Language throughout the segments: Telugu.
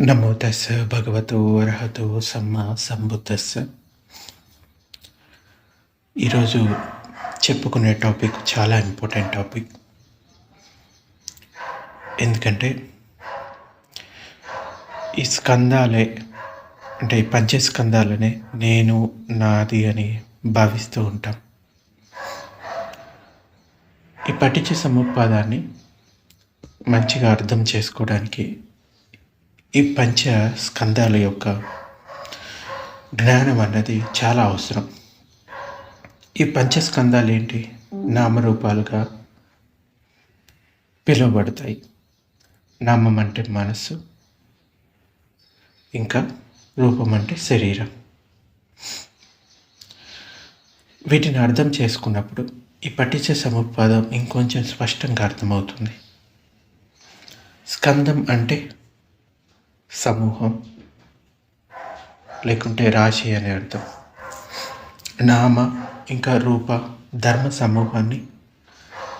నమో తస్స భగవతో అర్హతో సమ్మ సంబుద్ధస్స ఈరోజు చెప్పుకునే టాపిక్ చాలా ఇంపార్టెంట్ టాపిక్. ఎందుకంటే ఈ స్కందాలే అంటే ఈ పంచస్కందాలనే నేను నాది అని భావిస్తూ ఉంటాం. ఈ పఠించే సముపాదాన్ని మంచిగా అర్థం చేసుకోవడానికి ఈ పంచ స్కందాల యొక్క జ్ఞానం అన్నది చాలా అవసరం. ఈ పంచస్కందాలు ఏంటి? నామరూపాలుగా పిలువబడతాయి. నామం అంటే మనస్సు ఇంకా రూపం అంటే శరీరం. వీటిని అర్థం చేసుకున్నప్పుడు ఈ పట్టించే సముపాదం ఇంకొంచెం స్పష్టంగా అర్థమవుతుంది. స్కందం అంటే సమూహం లేకుంటే రాశి అనే అర్థం. నామ ఇంకా రూప ధర్మ సమూహాన్ని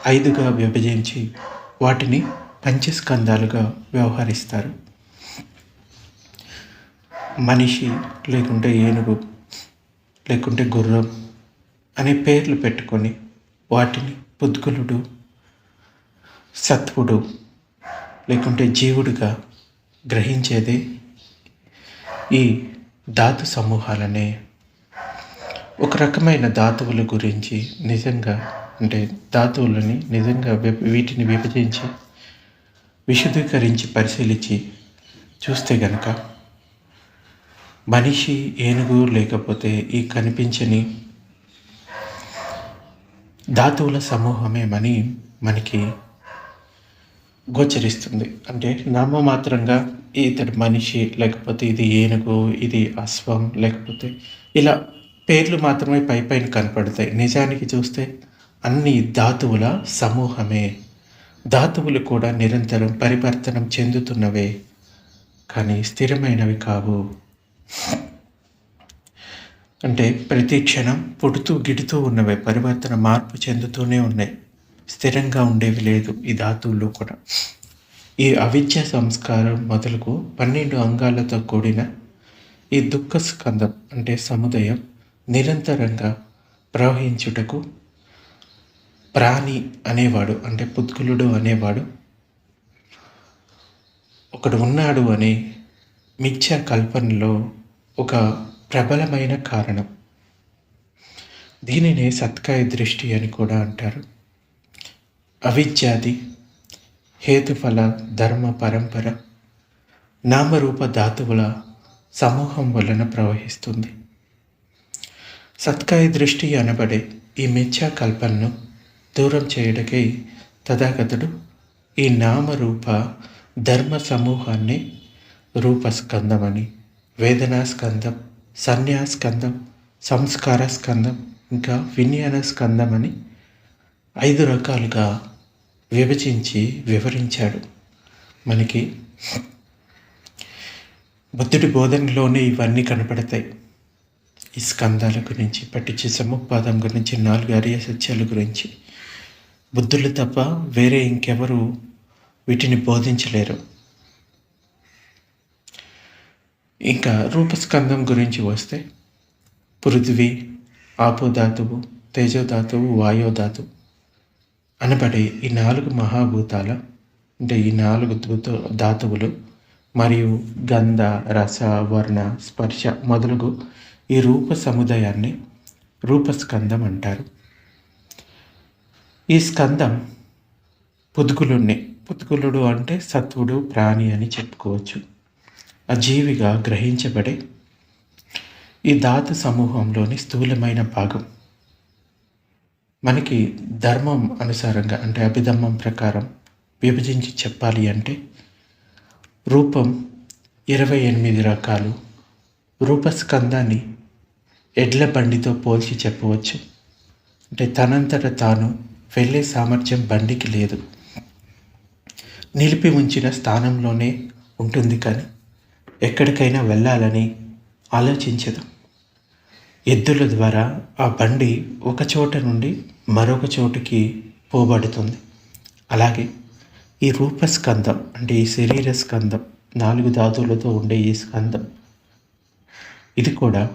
ఐదుగా విభజించి వాటిని పంచస్కందాలుగా వ్యవహరిస్తారు. మనిషి లేకుంటే ఏనుగు లేకుంటే గుర్రం అనే పేర్లు పెట్టుకొని వాటిని పుద్గులుడు సత్వుడు లేకుంటే జీవుడిగా గ్రహించేది ఈ ధాతు సమూహాలనే. ఒక రకమైన ధాతువుల గురించి నిజంగా అంటే ధాతువులని నిజంగా విభ- వీటిని విభజించి విశదీకరించి పరిశీలించి చూస్తే గనక మనిషి ఏనుగు లేకపోతే ఈ కనిపించని ధాతువుల సమూహమే మని మనకి గోచరిస్తుంది. అంటే నామమాత్రంగా ఇతడు మనిషి లేకపోతే ఇది ఏనుగు ఇది అశ్వం లేకపోతే ఇలా పేర్లు మాత్రమే పై పైన కనపడతాయి. నిజానికి చూస్తే అన్ని ధాతువుల సమూహమే. ధాతువులు కూడా నిరంతరం పరివర్తనం చెందుతున్నవే కానీ స్థిరమైనవి కావు. అంటే ప్రతి క్షణం పుడుతూ గిడుతూ ఉన్నవే పరివర్తన మార్పు చెందుతూనే ఉన్నాయి. స్థిరంగా ఉండేవి లేదు ఈ ధాతువులు కూడా. ఈ అవిద్య సంస్కారం మొదలుకు పన్నెండు అంగాలతో కూడిన ఈ దుఃఖ స్కందం అంటే సముదయం నిరంతరంగా ప్రవహించుటకు ప్రాణి అనేవాడు అంటే పుద్గులుడు అనేవాడు ఒకడు ఉన్నాడు అనే మిథ్యా కల్పనలో ఒక ప్రబలమైన కారణం. దీనినే సత్కాయ దృష్టి అని కూడా అంటారు. అవిద్యాది హేతుఫల ధర్మ పరంపర నామరూప ధాతువుల సమూహం వలన ప్రవహిస్తుంది. సత్కాయ దృష్టి అనబడే ఈ మిథ్యా కల్పనను దూరం చేయడకై తథాగతుడు ఈ నామరూప ధర్మ సమూహాన్ని రూపస్కందమని వేదనాస్కందం సన్యాస్కందం సంస్కార స్కందం ఇంకా విజ్ఞాన స్కందం అని ఐదు రకాలుగా విభజించి వివరించాడు. మనకి బుద్ధుడి బోధనలోనే ఇవన్నీ కనపడతాయి. ఈ స్కందాల గురించి పట్టించే సముపాదం గురించి నాలుగు అరియ సత్యాల గురించి. బుద్ధులు తప్ప వేరే ఇంకెవరు వీటిని బోధించలేరు. ఇంకా రూపస్కందం గురించి వస్తే పృథ్వీ ఆపోధాతువు తేజోధాతువు వాయోధాతువు అనబడే ఈ నాలుగు మహాభూతాల అంటే ఈ నాలుగు ధాతువులు మరియు గంధ రస వర్ణ స్పర్శ మొదలగు ఈ రూప సముదాయాన్ని రూపస్కందం అంటారు. ఈ స్కందం పుద్గులుణ్ణి పుద్గులుడు అంటే సత్వుడు ప్రాణి అని చెప్పుకోవచ్చు. ఆ జీవిగా గ్రహించబడే ఈ ధాతు సమూహంలోని స్థూలమైన భాగం. మనకి ధర్మం అనుసారంగా అంటే అభిధమ్మం ప్రకారం విభజించి చెప్పాలి అంటే రూపం ఇరవై ఎనిమిది రకాలు. రూపస్కందాన్ని ఎడ్ల బండితో పోల్చి చెప్పవచ్చు. అంటే తనంతట తాను వెళ్ళే సామర్థ్యం బండికి లేదు. నిలిపి ఉంచిన స్థానంలోనే ఉంటుంది కానీ ఎక్కడికైనా వెళ్ళాలని ఆలోచించదు. ఎద్దుల ద్వారా ఆ బండి ఒక చోట నుండి మరొక చోటుకి పోబడుతుంది. అలాగే ఈ రూపస్కందం అంటే ఈ శరీర స్కందం నాలుగు ధాతువులతో ఉండే ఈ స్కందం ఇది కూడా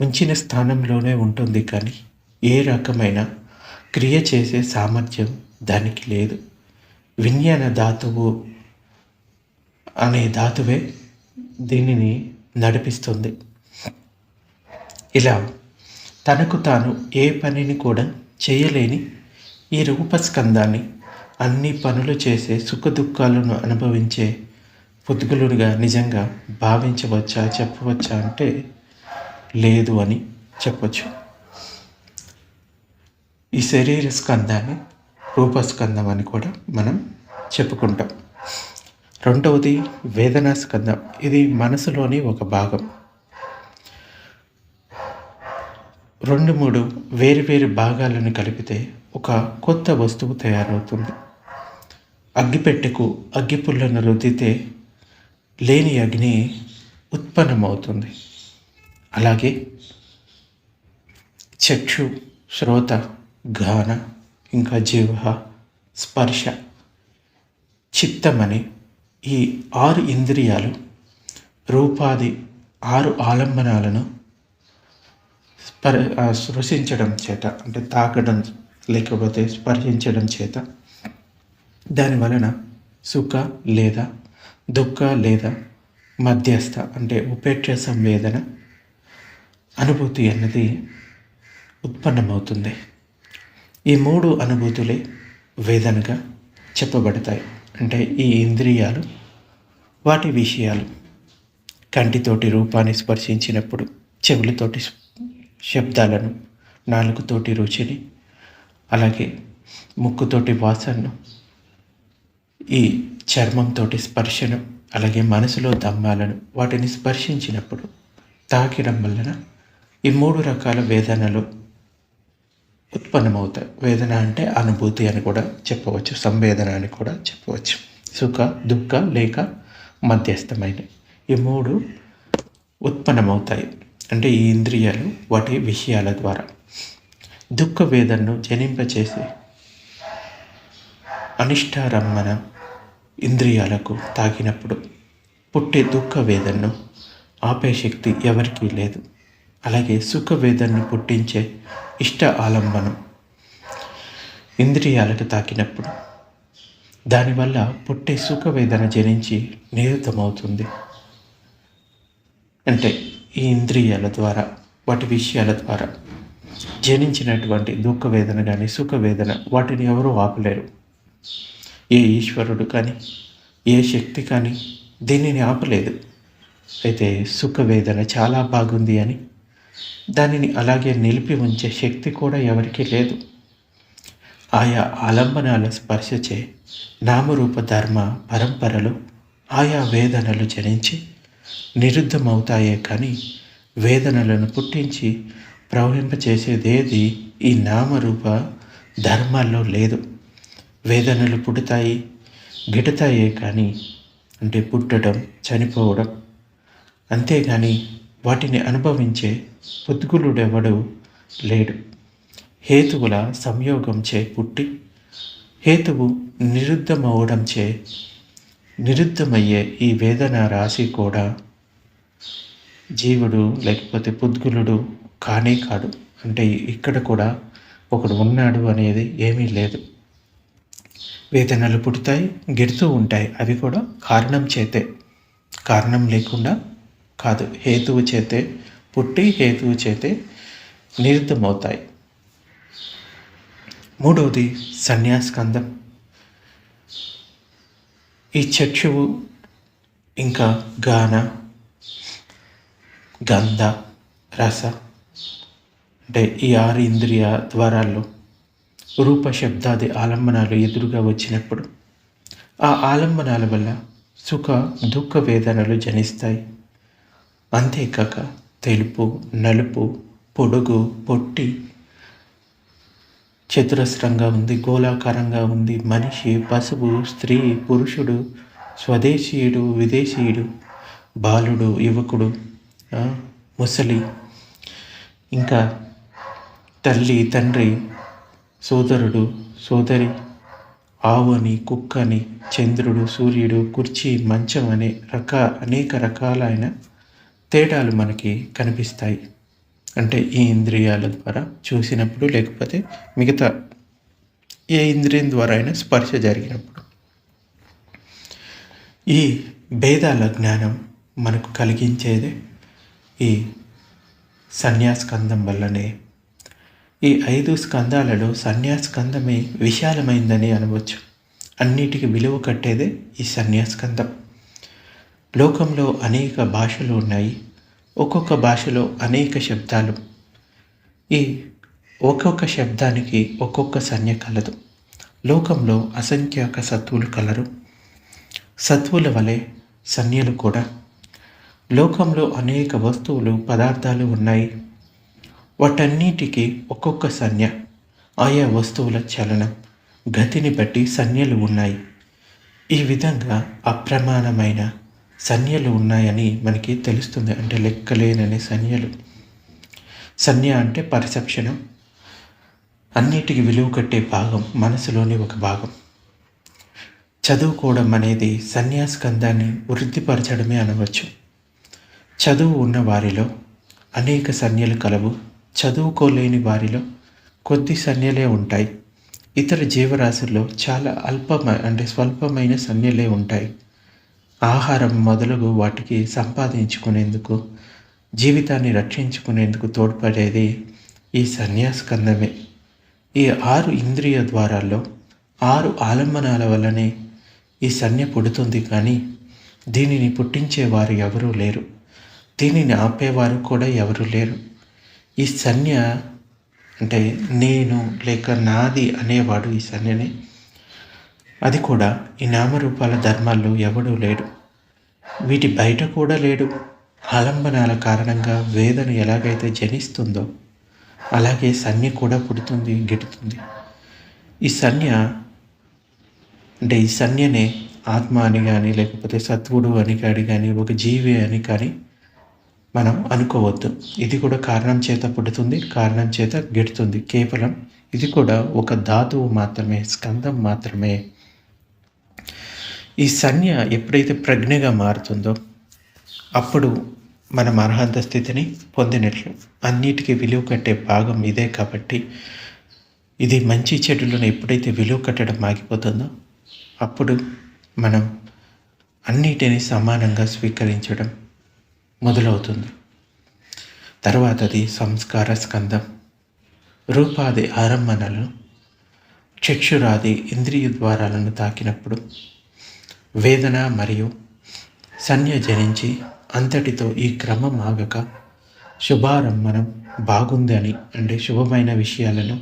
ఉంచిన స్థానంలోనే ఉంటుంది కానీ ఏ రకమైన క్రియ చేసే సామర్థ్యం దానికి లేదు. విజ్ఞాన ధాతువు అనే ధాతువే దీనిని నడిపిస్తుంది. ఇలా తనకు తాను ఏ పనిని కూడా చేయలేని ఈ రూపస్కందాన్ని అన్ని పనులు చేసే సుఖదుఖాలను అనుభవించే పుద్గులుగా నిజంగా భావించవచ్చా చెప్పవచ్చా అంటే లేదు అని చెప్పచ్చు. ఈ శరీర స్కందాన్ని రూపస్కందం అని కూడా మనం చెప్పుకుంటాం. రెండవది వేదనా స్కందం. ఇది మనసులోని ఒక భాగం. రెండు మూడు వేరు వేరు భాగాలను కలిపితే ఒక కొత్త వస్తువు తయారవుతుంది. అగ్గిపెట్టెకు అగ్గిపుల్లను రుద్దితే లేని అగ్ని ఉత్పన్నమవుతుంది. అలాగే చక్షు శ్రోత గాన ఇంకా జీవ స్పర్శ చిత్తమని ఈ ఆరు ఇంద్రియాలు రూపాది ఆరు ఆలంబనాలను స్పర్ సృశించడం చేత అంటే తాకడం లేకపోతే స్పర్శించడం చేత. దాని వలన సుఖ లేదా దుఃఖ లేదా మధ్యస్థ అంటే ఉపేక్ష సంవేదన అనుభూతి అన్నది ఉత్పన్నమవుతుంది. ఈ మూడు అనుభూతులే వేదనగా చెప్పబడతాయి. అంటే ఈ ఇంద్రియాలు వాటి విషయాలు కంటితోటి రూపాన్ని స్పర్శించినప్పుడు చెవులతోటి శబ్దాలను నాలుగుతోటి రుచిని అలాగే ముక్కుతోటి వాసనను ఈ చర్మంతో స్పర్శను అలాగే మనసులో దమ్మాలను వాటిని స్పర్శించినప్పుడు తాకిడం వలన ఈ మూడు రకాల వేదనలు ఉత్పన్నమవుతాయి. వేదన అంటే అనుభూతి అని కూడా చెప్పవచ్చు సంవేదన అని కూడా చెప్పవచ్చు. సుఖ దుఃఖ లేక మధ్యస్థమైన ఈ మూడు ఉత్పన్నమవుతాయి. అంటే ఈ ఇంద్రియాలు వాటి విషయాల ద్వారా. దుఃఖ వేదనను జనింపచేసే అనిష్టారమ్మన ఇంద్రియాలకు తాకినప్పుడు పుట్టే దుఃఖ వేదనను ఆపే శక్తి ఎవరికీ లేదు. అలాగే సుఖ వేదనను పుట్టించే ఇష్ట ఆలంబనం ఇంద్రియాలకు తాకినప్పుడు దానివల్ల పుట్టే సుఖ వేదన జనించి నిరుతమవుతుంది. అంటే ఈ ఇంద్రియాల ద్వారా వాటి విషయాల ద్వారా జనించినటువంటి దుఃఖ వేదన కానీ సుఖ వేదన వాటిని ఎవరూ ఆపలేరు. ఏ ఈశ్వరుడు కానీ ఏ శక్తి కానీ దీనిని ఆపలేదు. అయితే సుఖ వేదన చాలా బాగుంది అని దానిని అలాగే నిలిపి ఉంచే శక్తి కూడా ఎవరికీ లేదు. ఆయా ఆలంబనాల స్పర్శచే నామరూప ధర్మ పరంపరలు ఆయా వేదనలు జనించి నిరుద్ధమవుతాయే కానీ వేదనలను పుట్టించి ప్రవహింపచేసేదేది ఈ నామరూప ధర్మాల్లో లేదు. వేదనలు పుడతాయి గిడతాయే కానీ అంటే పుట్టడం చనిపోవడం. అంతేగాని వాటిని అనుభవించే పుద్గులుడెవడు లేడు. హేతువుల సంయోగంచే పుట్టి హేతువు నిరుద్ధమవడంచే నిరుద్ధమయ్యే ఈ వేదన రాశి కూడా జీవుడు లేకపోతే పుద్గులుడు కానే కాడు. అంటే ఇక్కడ కూడా ఒకడు ఉన్నాడు అనేది ఏమీ లేదు. వేదనలు పుడతాయి గిడుతూ ఉంటాయి. అవి కూడా కారణం చేతే కారణం లేకుండా కాదు. హేతువు చేతే పుట్టి హేతువు చేతే నిరుద్ధమవుతాయి. మూడవది సన్యాస్కందం ఈ చక్షువు ఇంకా గాన గంధ రస అంటే ఈ ఆరు ఇంద్రియ ద్వారాల్లో రూప శబ్దాది ఆలంబనాలు ఎదురుగా వచ్చినప్పుడు ఆ ఆలంబనాల వల్ల సుఖ దుఃఖ వేదనలు జనిస్తాయి. అంతేకాక తెలుపు నలుపు పొడుగు పొట్టి చతురస్రంగా ఉంది గోళాకారంగా ఉంది. మనిషి పశువు స్త్రీ పురుషుడు స్వదేశీయుడు విదేశీయుడు బాలుడు యువకుడు ముసలి ఇంకా తల్లి తండ్రి సోదరుడు సోదరి ఆవు అని కుక్క అని చంద్రుడు సూర్యుడు కుర్చీ మంచం అనే రక అనేక రకాలైన తేడాలు మనకి కనిపిస్తాయి. అంటే ఈ ఇంద్రియాల ద్వారా చూసినప్పుడు లేకపోతే మిగతా ఏ ఇంద్రియం ద్వారా అయినా స్పర్శ జరిగినప్పుడు. ఈ భేదాల జ్ఞానం మనకు కలిగించేదే ఈ సన్యాస్కందం వల్లనే. ఈ ఐదు స్కందాలలో సన్యాస్కందమే విశాలమైందని అనవచ్చు. అన్నిటికీ విలువ కట్టేదే ఈ సన్యాస్కందం. లోకంలో అనేక భాషలు ఉన్నాయి. ఒక్కొక్క భాషలో అనేక శబ్దాలు. ఈ ఒక్కొక్క శబ్దానికి ఒక్కొక్క సంజ్ఞ కలదు. లోకంలో అసంఖ్యాక సత్వులు కలరు. సత్వుల వలె సంజ్ఞలు కూడా. లోకంలో అనేక వస్తువులు పదార్థాలు ఉన్నాయి. వాటన్నిటికీ ఒక్కొక్క సంజ్ఞ. ఆయా వస్తువుల చలనం గతిని బట్టి సంజ్ఞలు ఉన్నాయి. ఈ విధంగా అప్రమాణమైన సంజ్ఞలు ఉన్నాయని మనకి తెలుస్తుంది. అంటే లెక్కలేనని సంజ్ఞలు సంజ్ఞ అంటే పర్సెప్షను అన్నిటికీ విలువ కట్టే భాగం మనసులోని ఒక భాగం. చదువుకోవడం అనేది సన్యాసకందాన్ని వృద్ధిపరచడమే అనవచ్చు. చదువు ఉన్న వారిలో అనేక సంజ్ఞలు కలవు. చదువుకోలేని వారిలో కొద్ది సంజ్ఞలే ఉంటాయి. ఇతర జీవరాశుల్లో చాలా అల్పమ అంటే స్వల్పమైన సంజ్ఞలే ఉంటాయి. ఆహారం మొదలగు వాటికి సంపాదించుకునేందుకు జీవితాన్ని రక్షించుకునేందుకు తోడ్పడేది ఈ సన్యాసకందమే ఈ ఆరు ఇంద్రియ ద్వారాల్లో ఆరు ఆలంబనాల వల్లనే ఈ సన్య పుడుతుంది కానీ దీనిని పుట్టించేవారు ఎవరూ లేరు. దీనిని ఆపేవారు కూడా ఎవరూ లేరు. ఈ సన్య అంటే నేను లేక నాది అనేవాడు ఈ సన్యని. అది కూడా ఈ నామరూపాల ధర్మాల్లో ఎవడూ లేడు. వీటి బయట కూడా లేడు. ఆలంబనాల కారణంగా వేదన ఎలాగైతే జనిస్తుందో అలాగే సన్య కూడా పుడుతుంది గిడుతుంది. ఈ సన్య అంటే ఈ సన్యనే ఆత్మ అని కానీ లేకపోతే సత్వుడు అని కానీ కానీ ఒక జీవి అని కానీ మనం అనుకోవద్దు. ఇది కూడా కారణం చేత పుడుతుంది కారణం చేత గిడుతుంది. కేవలం ఇది కూడా ఒక ధాతువు మాత్రమే స్కందం మాత్రమే. ఈ సన్య ఎప్పుడైతే ప్రజ్ఞగా మారుతుందో అప్పుడు మనం అర్హత స్థితిని పొందినట్లు అన్నిటికీ విలువ కట్టే భాగం ఇదే కాబట్టి ఇది మంచి చెడులను ఎప్పుడైతే విలువ కట్టడం ఆగిపోతుందో అప్పుడు మనం అన్నిటినీ సమానంగా స్వీకరించడం మొదలవుతుంది. తర్వాతది సంస్కార స్కందం. రూపాది ఆరంభణలు చక్షురాది ఇంద్రియ ద్వారాలను తాకినప్పుడు వేదన మరియు సన్య జనించి అంతటితో ఈ క్రమం ఆగక శుభారంభనం బాగుంది అని అంటే శుభమైన విషయాలను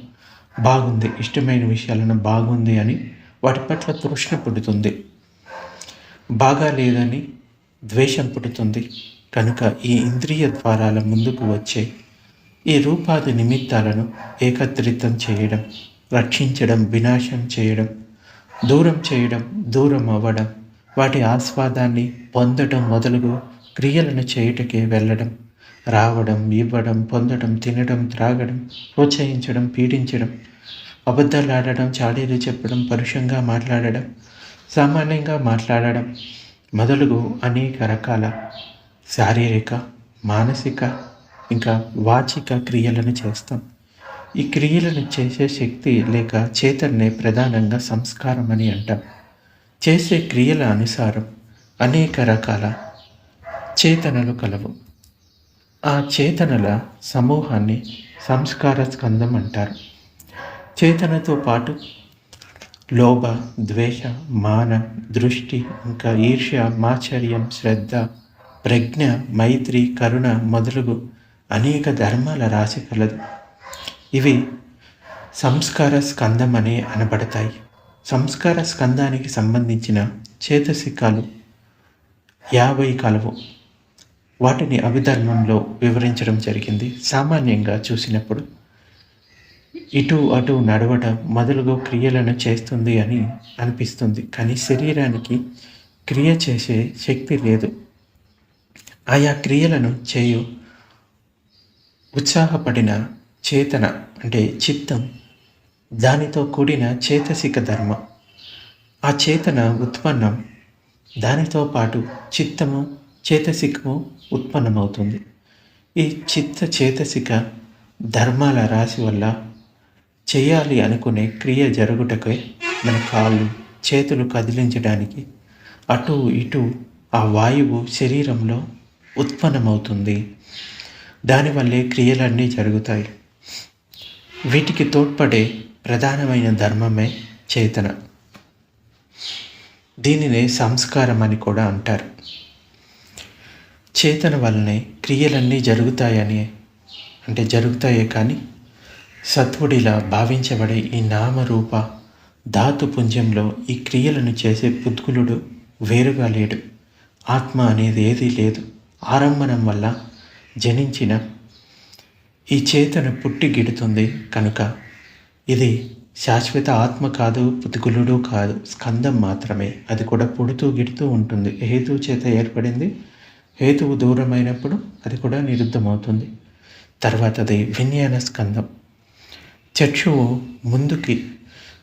బాగుంది ఇష్టమైన విషయాలను బాగుంది అని వాటి పట్ల తృష్ణ పుడుతుంది. బాగా లేదని ద్వేషం పుడుతుంది. కనుక ఈ ఇంద్రియ ద్వారాల ముందుకు వచ్చే ఈ రూపాది నిమిత్తాలను ఏకత్రితం చేయడం రక్షించడం వినాశం చేయడం దూరం చేయడం దూరం అవ్వడం వాటి ఆస్వాదాన్ని పొందడం మొదలుగు క్రియలను చేయుటకే వెళ్ళడం రావడం ఇవ్వడం పొందడం తినడం త్రాగడం ప్రోత్సహించడం పీడించడం అబద్ధాలు ఆడడం చాడీలు చెప్పడం పరుషంగా మాట్లాడడం సామాన్యంగా మాట్లాడడం మొదలుగు అనేక రకాల శారీరక మానసిక ఇంకా వాచిక క్రియలను చేస్తాం. ఈ క్రియలను చేసే శక్తి లేక చేతన్నే ప్రధానంగా సంస్కారం అని అంటాం. చేసే క్రియల అనుసారం అనేక రకాల చేతనలు కలవు. ఆ చేతనల సమూహాన్ని సంస్కార స్కందం అంటారు. చేతనతో పాటు లోభ ద్వేష మాన దృష్టి ఇంకా ఈర్ష్య మాచర్యం శ్రద్ధ ప్రజ్ఞ మైత్రి కరుణ మొదలగు అనేక ధర్మాల రాశి కలదు. ఇవి సంస్కార స్కందం అనే అనబడతాయి. సంస్కార స్కందానికి సంబంధించిన చేతసికాలు యాభై కలవు. వాటిని అభిధర్మంలో వివరించడం జరిగింది. సామాన్యంగా చూసినప్పుడు ఇటు అటు నడవడం మొదలుగు క్రియలను చేస్తుంది అని అనిపిస్తుంది. కానీ శరీరానికి క్రియ చేసే శక్తి లేదు. ఆయా క్రియలను చేయు ఉత్సాహపడిన చేతన అంటే చిత్తం దానితో కూడిన చేతసిక ధర్మం. ఆ చేతన ఉత్పన్నం. దానితో పాటు చిత్తము చేతసికము ఉత్పన్నమవుతుంది. ఈ చిత్త చేతసిక ధర్మాల రాశి వల్ల చేయాలి అనుకునే క్రియ జరుగుటకే మన కాళ్ళు చేతులు కదిలించడానికి అటు ఇటు ఆ వాయువు శరీరంలో ఉత్పన్నమవుతుంది. దానివల్లే క్రియలన్నీ జరుగుతాయి. వీటికి తోడ్పడే ప్రధానమైన ధర్మమే చేతన. దీనినే సంస్కారం అని కూడా అంటారు. చేతన వల్లనే క్రియలన్నీ జరుగుతాయని అంటే జరుగుతాయే కానీ సత్వుడిలా భావించబడే ఈ నామరూప ధాతు పుంజంలో ఈ క్రియలను చేసే పుద్గులుడు వేరుగా లేడు. ఆత్మ అనేది ఏదీ లేదు. ఆరంభనం వల్ల జనించిన ఈ చేతన పుట్టి గిడుతుంది కనుక ఇది శాశ్వత ఆత్మ కాదు పుతుకులుడు కాదు స్కందం మాత్రమే. అది కూడా పుడుతూ గిడుతూ ఉంటుంది. హేతువు చేత ఏర్పడింది. హేతువు దూరమైనప్పుడు అది కూడా నిరుద్ధమవుతుంది. తర్వాత అది విజ్ఞాన స్కందం. చక్షువు ముందుకి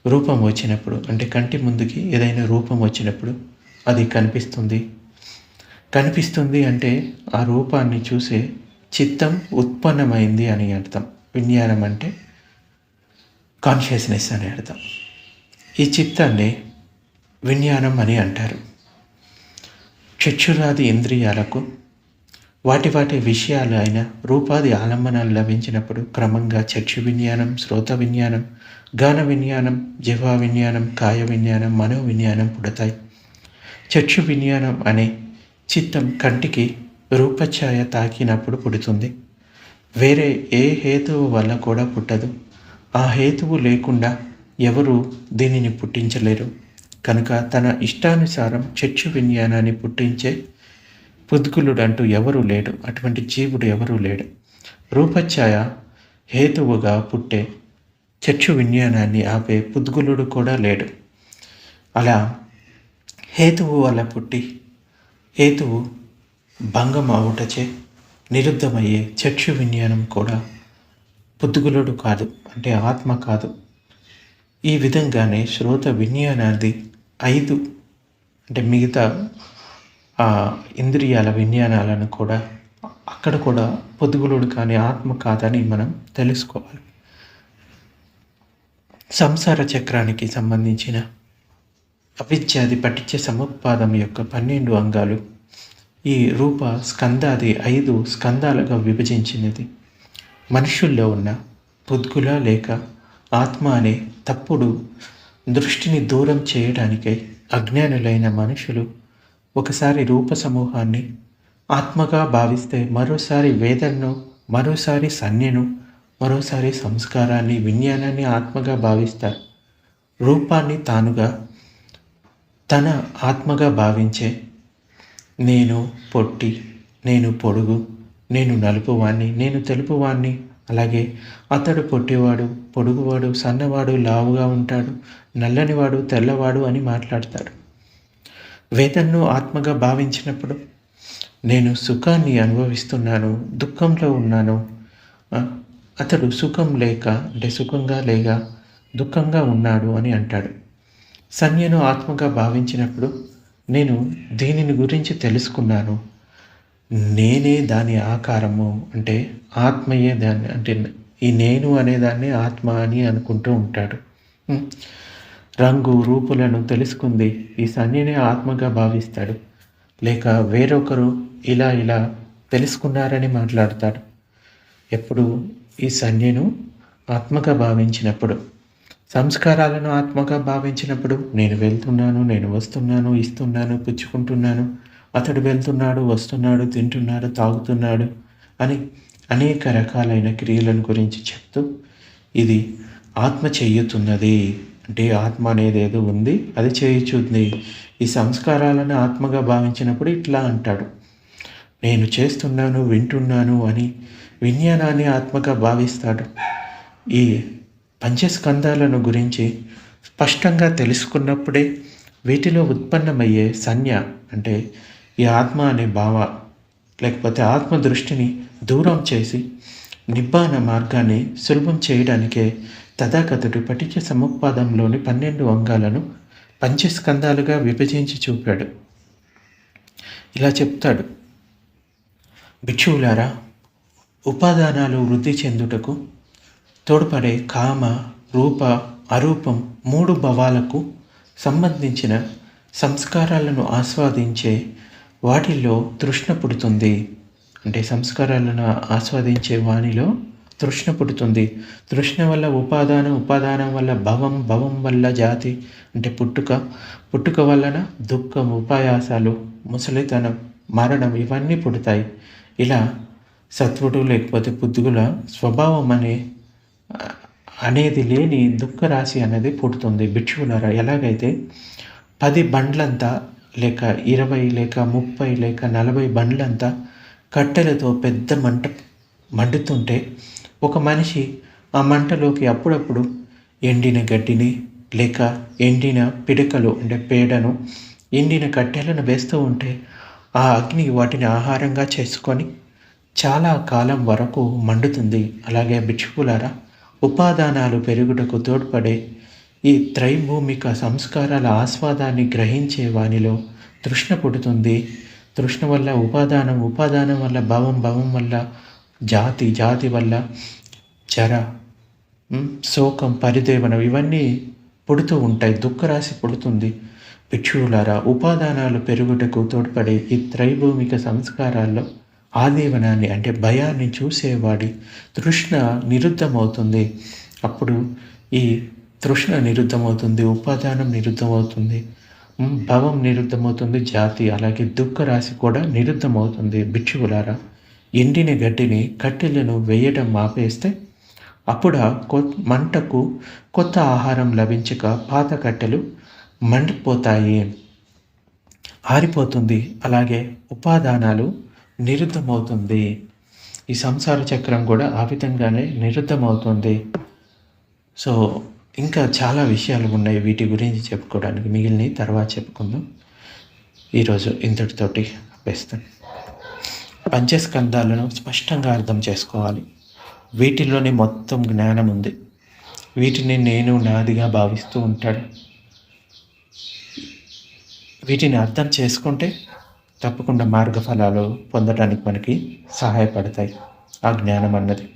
రూపం వచ్చినప్పుడు అంటే కంటి ముందుకి ఏదైనా రూపం వచ్చినప్పుడు అది కనిపిస్తుంది. కనిపిస్తుంది అంటే ఆ రూపాన్ని చూసే చిత్తం ఉత్పన్నమైంది అని అర్థం. విజ్ఞానం అంటే కాన్షియస్నెస్ అని అర్థం. ఈ చిత్తాన్ని విజ్ఞానం అని అంటారు. చక్షురాది ఇంద్రియాలకు వాటి వాటి విషయాలు అయిన రూపాది ఆలంబనాలు లభించినప్పుడు క్రమంగా చక్షు విజ్ఞానం శ్రోత విజ్ఞానం గాన విజ్ఞానం జీవా విజ్ఞానం కాయ విజ్ఞానం మనో విజ్ఞానం పుడతాయి. చక్షు విజ్ఞానం అనే చిత్తం కంటికి రూపఛాయ తాకినప్పుడు పుడుతుంది. వేరే ఏ హేతువు వల్ల కూడా పుట్టదు. ఆ హేతువు లేకుండా ఎవరు దీనిని పుట్టించలేరు. కనుక తన ఇష్టానుసారం చర్చు విజ్ఞానాన్ని పుట్టించే పుద్గులుడు అంటూ ఎవరూ లేడు. అటువంటి జీవుడు ఎవరూ లేడు. రూపఛాయ హేతువుగా పుట్టే చర్చు విజ్ఞానాన్ని ఆపే పుద్గులుడు కూడా లేడు. అలా హేతువు వల్ల పుట్టి హేతువు భంగం అవుటచే నిరుద్ధమయ్యే చక్షు విజ్ఞానం కూడా పొద్దుగులుడు కాదు అంటే ఆత్మ కాదు. ఈ విధంగానే శ్రోత విజ్ఞానాది ఐదు అంటే మిగతా ఇంద్రియాల విజ్ఞానాలను కూడా అక్కడ కూడా పొద్దుగులుడు కానీ ఆత్మ కాదని మనం తెలుసుకోవాలి. సంసార చక్రానికి సంబంధించిన అవిద్యాది పఠించ సముత్పాదం యొక్క పన్నెండు అంగాలు ఈ రూప స్కందాది ఐదు స్కందాలుగా విభజించినది. మనుషుల్లో ఉన్న పొద్గుల లేక ఆత్మ అనే తప్పుడు దృష్టిని దూరం చేయడానికై అజ్ఞానులైన మనుషులు ఒకసారి రూప సమూహాన్ని ఆత్మగా భావిస్తే మరోసారి వేదనను మరోసారి సన్యను మరోసారి సంస్కారాన్ని విజ్ఞానాన్ని ఆత్మగా భావిస్తారు. రూపాన్ని తానుగా తన ఆత్మగా భావించే నేను పొట్టి నేను పొడుగు నేను నలుపువాణ్ణి నేను తెలుపువాణ్ణి. అలాగే అతడు పొట్టివాడు పొడుగువాడు సన్నవాడు లావుగా ఉంటాడు నల్లనివాడు తెల్లవాడు అని మాట్లాడతాడు. వేదన్ను ఆత్మగా భావించినప్పుడు నేను సుఖాన్ని అనుభవిస్తున్నాను దుఃఖంలో ఉన్నాను. అతడు సుఖం లేక అంటే సుఖంగా లేక దుఃఖంగా ఉన్నాడు అని అంటాడు. సన్యను ఆత్మగా భావించినప్పుడు నేను దీనిని గురించి తెలుసుకున్నాను. నేనే దాని ఆకారము అంటే ఆత్మయే దాన్ని అంటే ఈ నేను అనేదాన్ని ఆత్మ అని అనుకుంటూ ఉంటాడు. రంగు రూపులను తెలుసుకుంది. ఈ సన్యనే ఆత్మగా భావిస్తాడు. లేక వేరొకరు ఇలా ఇలా తెలుసుకున్నారని మాట్లాడతాడు. ఎప్పుడు? ఈ సన్యను ఆత్మగా భావించినప్పుడు. సంస్కారాలను ఆత్మగా భావించినప్పుడు నేను వెళ్తున్నాను నేను వస్తున్నాను ఇస్తున్నాను పుచ్చుకుంటున్నాను. అతడు వెళ్తున్నాడు వస్తున్నాడు తింటున్నాడు తాగుతున్నాడు అని అనేక రకాలైన క్రియలను గురించి చెప్తూ ఇది ఆత్మ చెయ్యుతున్నది అంటే ఆత్మ అనేది ఏదో ఉంది అది చేయుచుంది. ఈ సంస్కారాలను ఆత్మగా భావించినప్పుడు ఇట్లా అంటాడు. నేను చేస్తున్నాను వింటున్నాను అని విజ్ఞానాన్ని ఆత్మగా భావిస్తాడు. ఈ పంచస్కంధాలను గురించి స్పష్టంగా తెలుసుకున్నప్పుడే వీటిలో ఉత్పన్నమయ్యే సంజ్ఞ అంటే ఈ ఆత్మ అనే భావ లేకపోతే ఆత్మ దృష్టిని దూరం చేసి నిబ్బాన మార్గాన్ని సులభం చేయడానికే తథాకథుడు పఠించే సముపాదంలోని పన్నెండు అంగాలను పంచస్కందాలుగా విభజించి చూపాడు. ఇలా చెప్తాడు. భిక్షువులారా ఉపాదానాలు వృద్ధి చెందుటకు తోడ్పడే కామ రూప అరూపం మూడు భవాలకు సంబంధించిన సంస్కారాలను ఆస్వాదించే వాటిల్లో తృష్ణ పుడుతుంది. అంటే సంస్కారాలను ఆస్వాదించే వానిలో తృష్ణ పుడుతుంది. తృష్ణ వల్ల ఉపాదానం ఉపాదానం వల్ల భవం భవం వల్ల జాతి అంటే పుట్టుక. పుట్టుక వలన దుఃఖం ఉపాయాసాలు ముసలితనం మరణం ఇవన్నీ పుడతాయి. ఇలా సత్వుడు లేకపోతే బుద్ధుగుల స్వభావం అనే అనేది లేని దుఃఖరాశి అనేది పుడుతుంది. భిక్షువులారా ఎలాగైతే పది బండ్లంతా లేక ఇరవై లేక ముప్పై లేక నలభై బండ్లంతా కట్టెలతో పెద్ద మంట మండుతుంటే ఒక మనిషి ఆ మంటలోకి అప్పుడప్పుడు ఎండిన గడ్డిని లేక ఎండిన పిడకలు అంటే పేడను ఎండిన కట్టెలను వేస్తూ ఉంటే ఆ అగ్ని వాటిని ఆహారంగా చేసుకొని చాలా కాలం వరకు మండుతుంది. అలాగే భిక్షుకులారా ఉపాదానాలు పెరుగుటకు తోడ్పడే ఈ త్రైభూమిక సంస్కారాల ఆస్వాదాన్ని గ్రహించే వానిలో తృష్ణ పుడుతుంది. తృష్ణ వల్ల ఉపాదానం ఉపాదానం వల్ల భావం భావం వల్ల జాతి జాతి వల్ల జర శోకం పరిదేవనం ఇవన్నీ పుడుతూ ఉంటాయి. దుఃఖరాశి పుడుతుంది. భిక్షువులారా ఉపాదానాలు పెరుగుటకు తోడ్పడే ఈ త్రైభూమిక సంస్కారాల్లో ఆదేవనాన్ని అంటే భయాన్ని చూసేవాడి తృష్ణ నిరుద్ధమవుతుంది. అప్పుడు ఈ తృష్ణ నిరుద్ధమవుతుంది ఉపాదానం నిరుద్ధమవుతుంది భవం నిరుద్ధమవుతుంది జాతి అలాగే దుఃఖ రాశి కూడా నిరుద్ధమవుతుంది. భిక్షువులారా ఎండిన గడ్డిని కట్టెలను వేయడం ఆపేస్తే అప్పుడు కొ- మంటకు కొత్త ఆహారం లభించక పాత కట్టెలు మండిపోతాయి. ఆరిపోతుంది అలాగే ఉపాదానాలు నిరుద్ధమవుతుంది. ఈ సంసార చక్రం కూడా ఆ విధంగానే నిరుద్ధమవుతుంది. సో ఇంకా చాలా విషయాలు ఉన్నాయి వీటి గురించి చెప్పుకోవడానికి. మిగిలిన తర్వాత చెప్పుకుందాం. ఈరోజు ఇంతటితోటి ఆపేస్తాను పంచస్కంధాలను స్పష్టంగా అర్థం చేసుకోవాలి. వీటిలోనే మొత్తం జ్ఞానం ఉంది. వీటిని నేను నాదిగా భావిస్తూ ఉంటాడు వీటిని అర్థం చేసుకుంటే తప్పకుండా మార్గఫలాలు పొందడానికి మనకి సహాయపడతాయి. ఆ జ్ఞానం అన్నది.